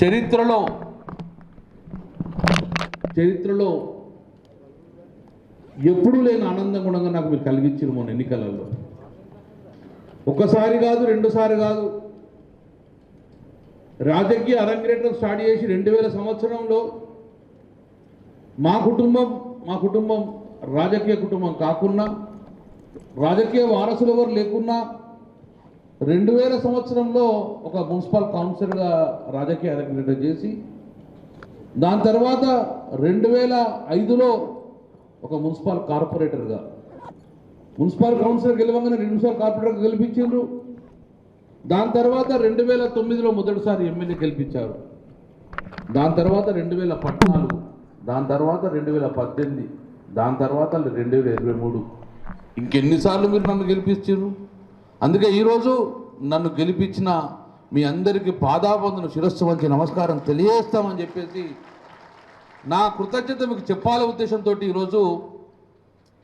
చరిత్రలో చరిత్రలో ఎప్పుడూ లేని ఆనందం గుణంగా నాకు మీరు కలిగించారు మొన్న ఎన్నికలలో. ఒకసారి కాదు రెండుసారి కాదు. రాజకీయ అరంగేటం స్టార్ట్ చేసి రెండు వేల సంవత్సరంలో మా కుటుంబం మా కుటుంబం రాజకీయ కుటుంబం కాకున్నా రాజకీయ వారసులు ఎవరు లేకున్నా రెండు వేల సంవత్సరంలో ఒక మున్సిపల్ కౌన్సిలర్గా రాజకీయ అరంగేట్రం చేసి దాని తర్వాత రెండు వేల ఐదులో ఒక మున్సిపల్ కార్పొరేటర్గా. మున్సిపల్ కౌన్సిలర్ గెలవంగానే రెండు మున్సిపల్ కార్పొరేటర్గా గెలిపించారు దాని తర్వాత రెండు వేల తొమ్మిదిలో మొదటిసారి ఎమ్మెల్యే గెలిపించారు. దాని తర్వాత రెండు వేల పద్నాలుగు దాని తర్వాత రెండు వేల పద్దెనిమిది దాని తర్వాత రెండు వేల ఇరవై మూడు. ఇంకెన్నిసార్లు మీరు నన్ను గెలిపించారు అందుకే ఈరోజు నన్ను గెలిపించిన మీ అందరికీ పాదాబంధును శిరస్సు వంచి నమస్కారం తెలియజేస్తామని చెప్పేసి నా కృతజ్ఞత మీకు చెప్పాలనే ఉద్దేశంతో ఈరోజు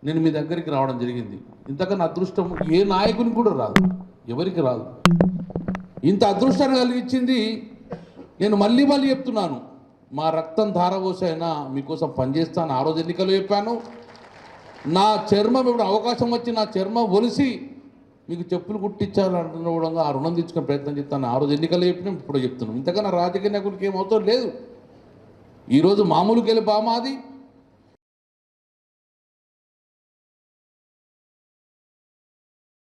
నేను మీ దగ్గరికి రావడం జరిగింది. ఇంతకన్నా అదృష్టం ఏ నాయకుని కూడా రాదు ఎవరికి రాదు. ఇంత అదృష్టాన్ని కలిగించింది నేను మళ్ళీ మళ్ళీ చెప్తున్నాను. మా రక్తం ధారపోసైనా మీకోసం పనిచేస్తాను ఆ రోజు ఎన్నికలు చెప్పాను. నా చర్మం ఇప్పుడు అవకాశం వచ్చి నా చర్మం ఒలిసి మీకు చెప్పులు కుట్టించాలంటున్న కూడా ఆ రుణం తెచ్చుకునే ప్రయత్నం చేస్తాను. ఆ రోజు ఎన్నికలు చెప్పినాం ఇప్పుడు చెప్తున్నాం. ఇంతకన్నా రాజకీయ నాయకుడికి ఏమవుతో లేదు. ఈరోజు మామూలు గెలుపా మాది